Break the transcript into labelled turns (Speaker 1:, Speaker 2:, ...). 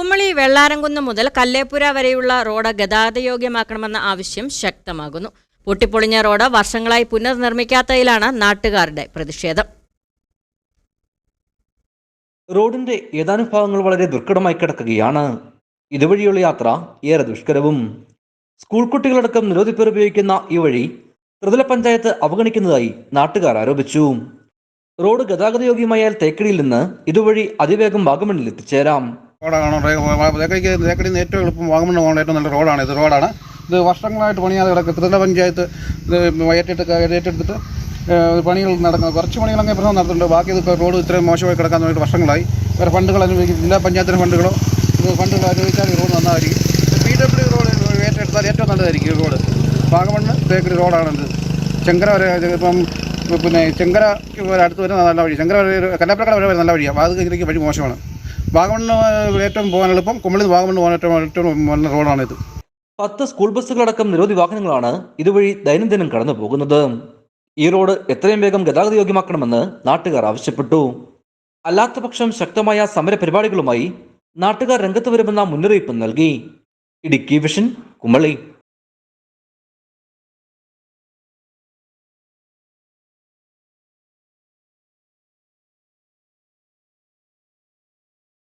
Speaker 1: കുമളി വെള്ളാരംകുന്ന് മുതൽ കല്ലേപ്പുര വരെയുള്ള റോഡ് ഗതാഗതയോഗ്യമാക്കണമെന്ന ആവശ്യം ശക്തമാകുന്നു. പൊട്ടിപ്പൊളിഞ്ഞ റോഡ് വർഷങ്ങളായി പുനർനിർമ്മിക്കാത്തതിലാണ് നാട്ടുകാരുടെ പ്രതിഷേധം.
Speaker 2: റോഡിന്റെ ഏതാനും ഭാഗങ്ങൾ വളരെ ദുർഘടമായി കിടക്കുകയാണ്. ഇതുവഴിയുള്ള യാത്ര ഏറെ ദുഷ്കരവും. സ്കൂൾ കുട്ടികളടക്കം നിരവധി പേർ ഉപയോഗിക്കുന്ന ഈ വഴി ത്രിതല പഞ്ചായത്ത് അവഗണിക്കുന്നതായി നാട്ടുകാർ ആരോപിച്ചു. റോഡ് ഗതാഗതയോഗ്യമായാൽ തേക്കടിയിൽ നിന്ന് ഇതുവഴി അതിവേഗം വാഗമണ്ണിൽ എത്തിച്ചേരാം.
Speaker 3: റോഡാണ് തേക്കടിക്ക് ഏറ്റവും എളുപ്പം വാഗമണ്ണ് പോകേണ്ട ഏറ്റവും നല്ല റോഡാണ്. ഇത് റോഡാണ്. ഇത് വർഷങ്ങളായിട്ട് പണിയാതെ കിടക്കുക ത്രിതല പഞ്ചായത്ത് ഇത് ഏറ്റെടുക്കുക ഏറ്റെടുത്തിട്ട് പണികൾ നടക്കുന്നത് കുറച്ച് പണികളങ്ങനെ പ്രശ്നം നടത്തുന്നുണ്ട് ബാക്കി ഇതിപ്പോൾ റോഡ് ഇത്രയും മോശമായി കിടക്കാൻ വേണ്ടി വർഷങ്ങളായി. വേറെ ഫണ്ടുകൾ അനുഭവിക്കും ജില്ലാ പഞ്ചായത്തിന് ഫണ്ടുകളോ ഫണ്ടുകൾ അനുഭവിച്ചാൽ റോഡ് നന്നായിരിക്കും. പി ഡബ്ല്യു റോഡ് ഏറ്റെടുത്താൽ ഏറ്റവും നല്ലതായിരിക്കും റോഡ്. വാഗമണ്ണ് തേക്കടി ഇത് ചെങ്കര വരെ ഇപ്പം പിന്നെ ചെങ്കര അടുത്ത് വരുന്ന നല്ല വഴി. ചെങ്കര വരെ കല്ലാപ്പുറക്കട വരെ നല്ല വഴിയാണ് അത് കഴിഞ്ഞിട്ട് വഴി മോശമാണ്. വാഗമണ്ണ് ഏറ്റവും പോകാൻ എളുപ്പം കുമളി വാഗമണ്ണ് പോകാൻ ഏറ്റവും ഏറ്റവും നല്ല റോഡാണിത്.
Speaker 2: പത്ത് സ്കൂൾ ബസ്സുകളടക്കം നിരവധി വാഹനങ്ങളാണ് ഇതുവഴി ദൈനംദിനം കടന്നു പോകുന്നത്. ഈ റോഡ് എത്രയും വേഗം ഗതാഗത യോഗ്യമാക്കണമെന്ന് നാട്ടുകാർ ആവശ്യപ്പെട്ടു. അല്ലാത്തപക്ഷം ശക്തമായ സമര പരിപാടികളുമായി നാട്ടുകാർ രംഗത്ത് വരുമെന്ന മുന്നറിയിപ്പ് നൽകി. ഇടുക്കി വിഷൻ കുമളി.